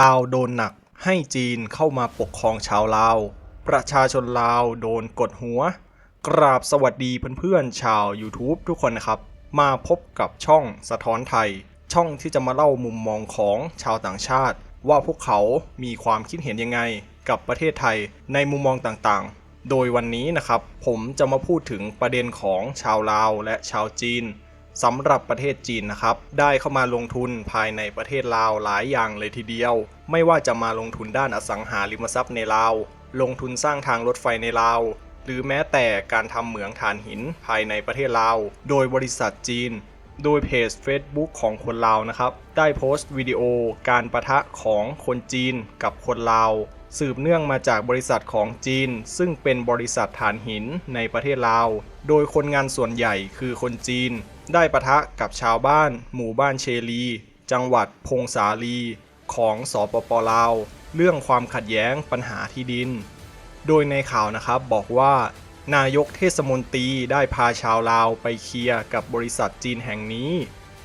ลาวโดนหนักให้จีนเข้ามาปกครองชาวลาว ประชาชนลาวโดนกดหัว กราบสวัสดีเพื่อนๆชาว YouTube ทุกคนนะครับ มาพบกับช่องสะท้อนไทย ช่องที่จะมาเล่ามุมมองของชาวต่างชาติ ว่าพวกเขามีความคิดเห็นยังไงกับประเทศไทยในมุมมองต่างๆ โดยวันนี้นะครับ ผมจะมาพูดถึงประเด็นของชาวลาวและชาวจีน สำหรับประเทศจีนนะครับ ได้เข้ามาลงทุนภายในประเทศลาวหลายอย่างเลยทีเดียว ไม่ว่าจะมาลงทุนด้านอสังหาริมทรัพย์ในลาว ลงทุนสร้างทางรถไฟในลาว หรือแม้แต่การทำเหมืองถ่านหินภายในประเทศลาว โดยบริษัทจีน โดยเพจ Facebook ของคนลาวนะครับ ได้โพสต์วิดีโอการประทะของคนจีนกับคนลาว สืบเนื่องมาจากบริษัทของจีน ซึ่งเป็นบริษัทถ่านหินในประเทศลาว โดยคนงานส่วนใหญ่คือคนจีน ได้ปะทะกับชาวบ้าน หมู่บ้านเชลี จังหวัดพงสาลี ของสปปลาว เรื่องความขัดแย้งปัญหาที่ดิน โดยในข่าวนะครับบอกว่า นายกเทศมนตรีได้พาชาวลาวไปเคลียร์กับบริษัทจีนแห่งนี้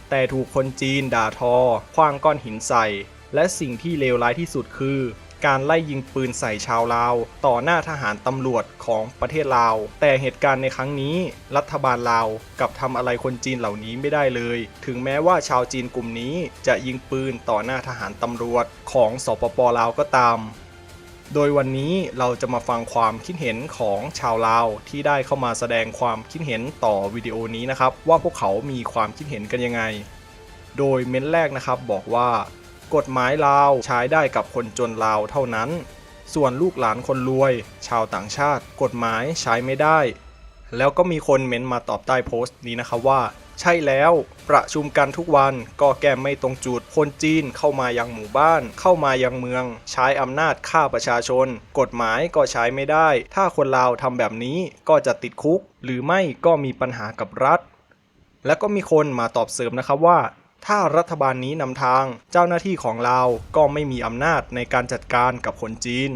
แต่ถูกคนจีนด่าทอคว้างก้อนหินใส่ และสิ่งที่เลวร้ายที่สุดคือ การไล่ยิงปืนใส่ชาวลาว ต่อหน้าทหารตำรวจของประเทศลาว แต่เหตุการณ์ในครั้งนี้ รัฐบาลลาวกับทำอะไรคนจีนเหล่านี้ไม่ได้เลย ถึงแม้ว่าชาวจีนกลุ่มนี้จะยิงปืนต่อหน้าทหารตำรวจของสปปลาวก็ตามโดยวันนี้เราจะมาฟังความคิดเห็นของชาวลาวที่ได้เข้ามาแสดงความคิดเห็นต่อวิดีโอนี้นะครับ ว่าพวกเขามีความคิดเห็นกันยังไง โดยเม้นแรกนะครับบอกว่า กฎหมายลาวใช้ได้กับคนจนลาวเท่านั้น ส่วนลูกหลานคนรวย ชาวต่างชาติ กฎหมายใช้ไม่ได้ แล้วก็มีคนเม้นมาตอบใต้โพสต์นี้นะครับว่า ใช่แล้ว ประชุมกันทุกวันก็แก้ไม่ตรงจุด คนจีนเข้ามายังหมู่บ้าน เข้ามายังเมือง ใช้อำนาจฆ่าประชาชน กฎหมายก็ใช้ไม่ได้ ถ้าคนลาวทำแบบนี้ก็จะติดคุก หรือไม่ก็มีปัญหากับรัฐ แล้วก็มีคนมาตอบเสริมนะครับว่า ถ้ารัฐบาลนี้นำทาง เจ้าหน้าที่ของเราก็ไม่มีอำนาจในการจัดการกับคนจีน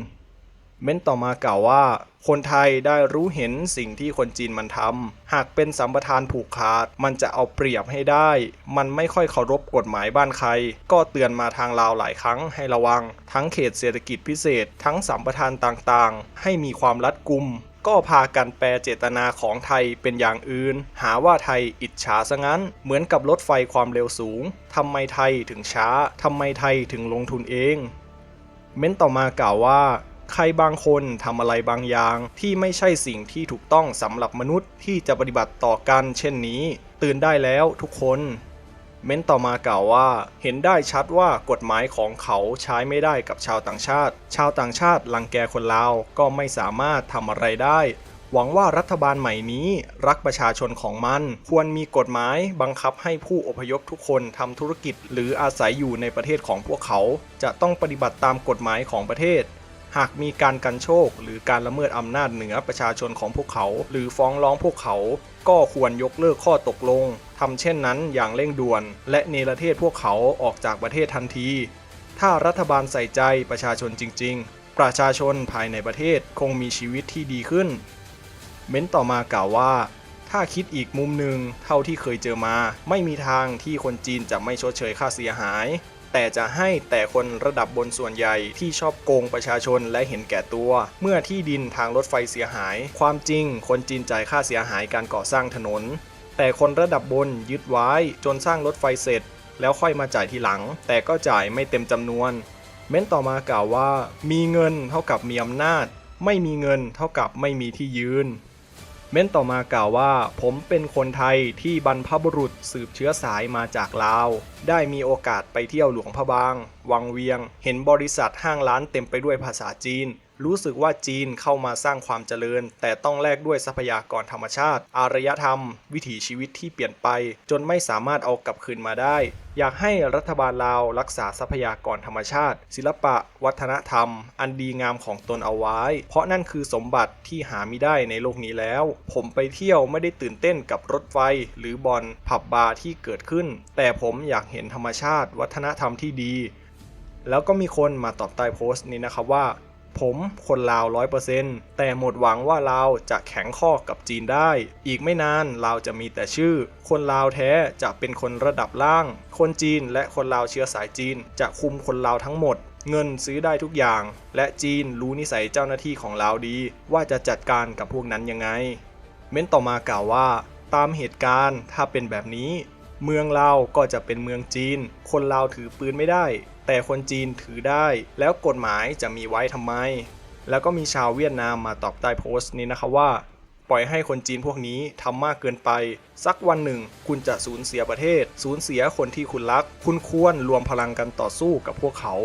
เม้นต่อมากล่าวว่า คนไทยได้รู้เห็นสิ่งที่คนจีนมันทำหากเป็นสัมปทานผูกขาด มันจะเอาเปรียบให้ได้ มันไม่ค่อยเคารพกฎหมายบ้านใคร ก็เตือนมาทางลาวหลายครั้งให้ระวัง ทั้งเขตเศรษฐกิจพิเศษ ทั้งสัมปทานต่างๆ ให้มีความรัดกุม ก็พากันแปลเจตนาของไทยเป็นอย่างอื่น หาว่าไทยอิจฉาซะงั้น เหมือนกับรถไฟความเร็วสูงทำไมไทยถึงช้าทำไมไทยถึงลงทุนเอง เม้นต่อมากล่าวว่าใครบางคนทำอะไรบางอย่างที่ไม่ใช่สิ่งที่ถูกต้องสำหรับมนุษย์ที่จะปฏิบัติต่อกันเช่นนี้ ตื่นได้แล้วทุกคน เม้นต่อมากล่าวว่า เห็นได้ชัดว่ากฎหมายของเขาใช้ไม่ได้กับชาวต่างชาติ ชาวต่างชาติลังแกคนลาวก็ไม่สามารถทำอะไรได้ หวังว่ารัฐบาลใหม่นี้รักประชาชนของมัน ควรมีกฎหมายบังคับให้ผู้อพยพทุกคนทำธุรกิจ หรืออาศัยอยู่ในประเทศของพวกเขา จะต้องปฏิบัติตามกฎหมายของประเทศ หากมีการกันโชค หรือการละเมิดอำนาจเหนือประชาชนของพวกเขา หรือฟ้องร้องพวกเขา ก็ควรยกเลิกข้อตกลงทำเช่นนั้นอย่างเร่งด่วน และเนรเทศพวกเขาออกจากประเทศทันที ถ้ารัฐบาลใส่ใจประชาชนจริง ๆ ประชาชนภายในประเทศคงมีชีวิตที่ดีขึ้น เม้นต่อมากล่าวว่าถ้าคิดอีกมุมหนึ่งเท่าที่เคยเจอมา ไม่มีทางที่คนจีนจะไม่ชดเชยค่าเสียหาย แต่จะให้แต่คนระดับบนส่วนใหญ่ที่ชอบโกงประชาชนและเห็นแก่ตัว เมื่อที่ดินทางรถไฟเสียหาย ความจริงคนจีนจ่ายค่าเสียหายการก่อสร้างถนน แต่คนระดับบนยึดไว้จนสร้างรถไฟเสร็จ แล้วค่อยมาจ่ายทีหลัง แต่ก็จ่ายไม่เต็มจำนวน เม้นต่อมากล่าวว่า มีเงินเท่ากับมีอำนาจ ไม่มีเงินเท่ากับไม่มีที่ยืน เม้นต่อมากล่าวว่า ผมเป็นคนไทยที่บรรพบุรุษสืบเชื้อสายมาจากลาว ได้มีโอกาสไปเที่ยวหลวงพระบาง วังเวียง เห็นบริษัทห้างร้านเต็มไปด้วยภาษาจีน รู้สึกว่าจีนเข้ามาสร้างความเจริญ แต่ต้องแลกด้วยทรัพยากรธรรมชาติ อารยธรรม วิถีชีวิตที่เปลี่ยนไป จนไม่สามารถเอากลับคืนมาได้ อยากให้รัฐบาลลาวรักษาทรัพยากรธรรมชาติ ศิลปะ วัฒนธรรม อันดีงามของตนเอาไว้ เพราะนั่นคือสมบัติที่หาไม่ได้ในโลกนี้แล้ว ผมไปเที่ยวไม่ได้ตื่นเต้นกับรถไฟ หรือบอลผับบาร์ที่เกิดขึ้น แต่ผมอยากเห็นธรรมชาติ วัฒนธรรมที่ดี แล้วก็มีคนมาตอบใต้โพสต์นี้นะครับว่า ผมคนลาวร้อยเปอร์เซนต์แต่หมดหวังว่าลาวจะแข็งข้อกับจีนได้ อีกไม่นานลาวจะมีแต่ชื่อ คนลาวแท้จะเป็นคนระดับล่าง คนจีนและคนลาวเชื้อสายจีน จะคุมคนลาวทั้งหมดเงินซื้อได้ทุกอย่าง และจีนรู้นิสัยเจ้าหน้าที่ของลาวดี ว่าจะจัดการกับพวกนั้นยังไง เม้นต่อมากล่าวว่า ตามเหตุการณ์ถ้าเป็นแบบนี้ เมืองลาวก็จะเป็นเมืองจีน คนลาวถือปืนไม่ได้ แต่คนจีนถือได้ แล้วกฎหมายจะมีไว้ทำไม แล้วก็มีชาวเวียดนามมาตอบใต้โพสต์นี้นะคะว่า ปล่อยให้คนจีนพวกนี้ทำมากเกินไป สักวันหนึ่ง คุณจะสูญเสียประเทศ สูญเสียคนที่คุณรัก คุณควรรวมพลังกันต่อสู้กับพวกเขา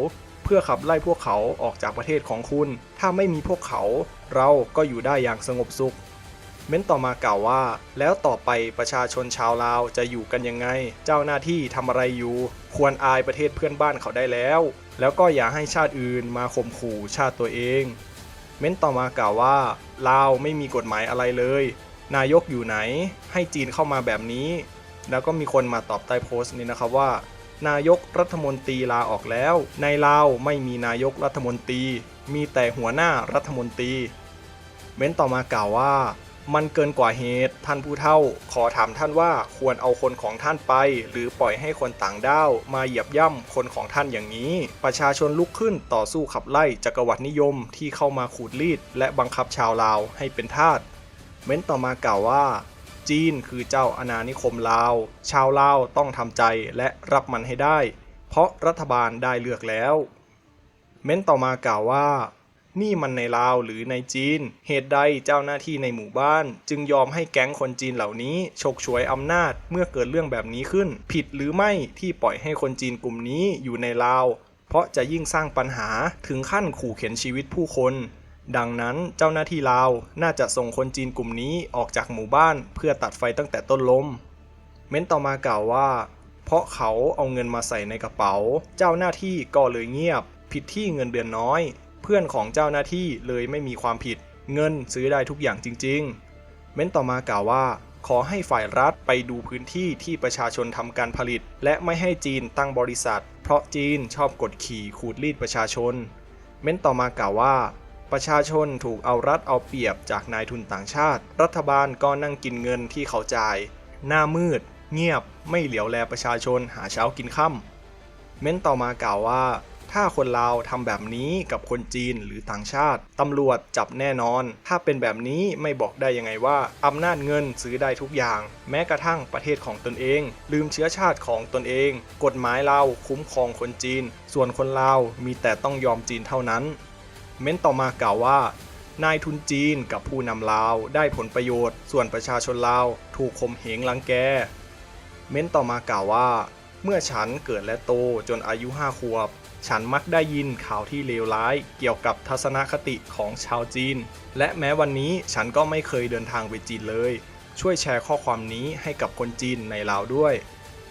เพื่อขับไล่พวกเขาออกจากประเทศของคุณ ถ้าไม่มีพวกเขา เราก็อยู่ได้อย่างสงบสุข เม้นต่อมากล่าวว่า แล้วต่อไปประชาชนชาวลาวจะอยู่กันยังไง เจ้าหน้าที่ทำอะไรอยู่ ควรอายประเทศเพื่อนบ้านเขาได้แล้ว แล้วก็อย่าให้ชาติอื่นมาข่มขู่ชาติตัวเอง เม้นต่อมากล่าวว่าลาวไม่มีกฎหมายอะไรเลย นายกอยู่ไหน ให้จีนเข้ามาแบบนี้ แล้วก็มีคนมาตอบใต้โพสต์นี้นะครับว่านายกรัฐมนตรีลาออกแล้ว ในลาวไม่มีนายกรัฐมนตรี มีแต่หัวหน้ารัฐมนตรี เม้นต่อมากล่าวว่า มันเกินกว่าเหตุ ท่านผู้เฒ่า ขอถามท่านว่าควรเอาคนของท่านไป หรือปล่อยให้คนต่างด้าวมาเหยียบย่ำคนของท่านอย่างนี้ ประชาชนลุกขึ้นต่อสู้ขับไล่จักรวรรดินิยมที่เข้ามาขูดรีด และบังคับชาวลาวให้เป็นทาส เม้นต่อมากล่าวว่า จีนคือเจ้าอาณานิคมลาว ชาวลาวต้องทำใจและรับมันให้ได้ เพราะรัฐบาลได้เลือกแล้ว เม้นต่อมากล่าวว่า นี่มันในลาวหรือในจีน เหตุใดเจ้าหน้าที่ในหมู่บ้าน จึงยอมให้แก๊งคนจีนเหล่านี้ฉกฉวยอำนาจเมื่อเกิดเรื่องแบบนี้ขึ้น ผิดหรือไม่ที่ปล่อยให้คนจีนกลุ่มนี้อยู่ในลาว เพราะจะยิ่งสร้างปัญหาถึงขั้นขู่เข็นชีวิตผู้คนดังนั้นเจ้าหน้าที่ลาวน่าจะส่งคนจีนกลุ่มนี้ออกจากหมู่บ้านเพื่อตัดไฟตั้งแต่ต้นลม เม้นต่อมากล่าวว่า เพราะเขาเอาเงินมาใส่ในกระเป๋า เจ้าหน้าที่ก็เลยเงียบ ผิดที่เงินเดือนน้อย เพื่อนของเจ้าหน้าที่เลยไม่มีความผิด เงินซื้อได้ทุกอย่างจริง ๆ เม้นต่อมากล่าวว่า ขอให้ฝ่ายรัฐไปดูพื้นที่ที่ประชาชนทำการผลิต และไม่ให้จีนตั้งบริษัท เพราะจีนชอบกดขี่ขูดรีดประชาชน เม้นต่อมากล่าวว่า ประชาชนถูกเอารัดเอาเปรียบจากนายทุนต่างชาติ รัฐบาลก็นั่งกินเงินที่เขาจ่าย หน้ามืด เงียบ ไม่เหลียวแลประชาชนหาเช้ากินค่ำเม้นต่อมากล่าวว่า ถ้าคนลาวทำแบบนี้กับคนจีนหรือต่างชาติตำรวจจับแน่นอน ถ้าเป็นแบบนี้ไม่บอกได้ยังไงว่าอำนาจเงินซื้อได้ทุกอย่าง แม้กระทั่งประเทศของตนเอง ลืมเชื้อชาติของตนเอง กฎหมายลาวคุ้มครองคนจีน ส่วนคนลาวมีแต่ต้องยอมจีนเท่านั้น เม้นต่อมากล่าวว่านายทุนจีนกับผู้นำลาวได้ผลประโยชน์ ส่วนประชาชนลาวถูกข่มเหงลังแก เม้นต่อมากล่าวว่า เมื่อฉันเกิดและโตจนอายุห้าขวบ ฉันมักได้ยินข่าวที่เลวร้าย เกี่ยวกับทัศนคติของชาวจีน และแม้วันนี้ฉันก็ไม่เคยเดินทางไปจีนเลย ช่วยแชร์ข้อความนี้ให้กับคนจีนในลาวด้วย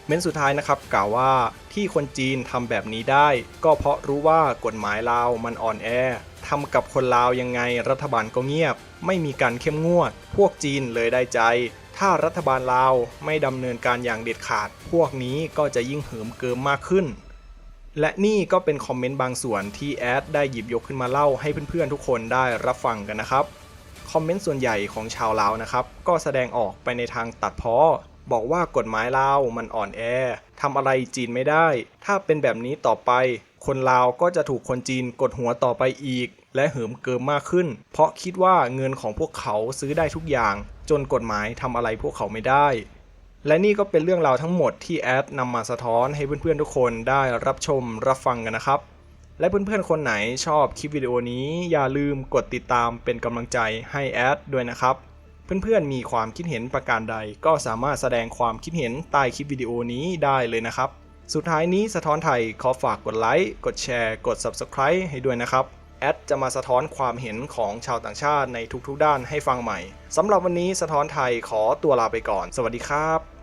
เม้นสุดท้ายนะครับกล่าวว่าที่คนจีนทำแบบนี้ได้ ก็เพราะรู้ว่ากฎหมายลาวมันอ่อนแอทำกับคนลาวยังไงรัฐบาลก็เงียบ ไม่มีการเข้มงวด พวกจีนเลยได้ใจ ถ้ารัฐบาลลาวไม่ดำเนินการอย่างเด็ดขาด พวกนี้ก็จะยิ่งเหิมเกิมมากขึ้น และนี่ก็เป็นคอมเมนต์บางส่วนที่แอดได้หยิบยกขึ้นมาเล่าให้เพื่อนๆทุกคนได้รับฟังกันนะครับ คอมเมนต์ส่วนใหญ่ของชาวลาวนะครับ ก็แสดงออกไปในทางตัดพ้อบอกว่ากฎหมายลาวมันอ่อนแอทำอะไรจีนไม่ได้ ถ้าเป็นแบบนี้ต่อไป คนลาวก็จะถูกคนจีนกดหัวต่อไปอีก และเหิมเกิมมากขึ้น เพราะคิดว่าเงินของพวกเขาซื้อได้ทุกอย่าง จนกฎหมายทำอะไรพวกเขาไม่ได้ และนี่ก็เป็นเรื่องราวทั้งหมดที่แอดนำมาสะท้อนให้เพื่อนๆทุกคนได้รับชมรับฟังกันนะครับ และเพื่อนๆคนไหนชอบคลิปวิดีโอนี้ อย่าลืมกดติดตามเป็นกำลังใจให้แอดด้วยนะครับเพื่อนๆมีความคิดเห็นประการใด ก็สามารถแสดงความคิดเห็นใต้คลิปวิดีโอนี้ได้เลยนะครับ สุดท้ายนี้สะท้อนไทยขอฝากกดไลค์ กดแชร์ กด Subscribe ให้ด้วยนะครับ แอดจะมาสะท้อนความเห็นของชาวต่างชาติในทุกๆด้านให้ฟังใหม่สำหรับวันนี้สะท้อนไทยขอตัวลาไปก่อน สวัสดีครับ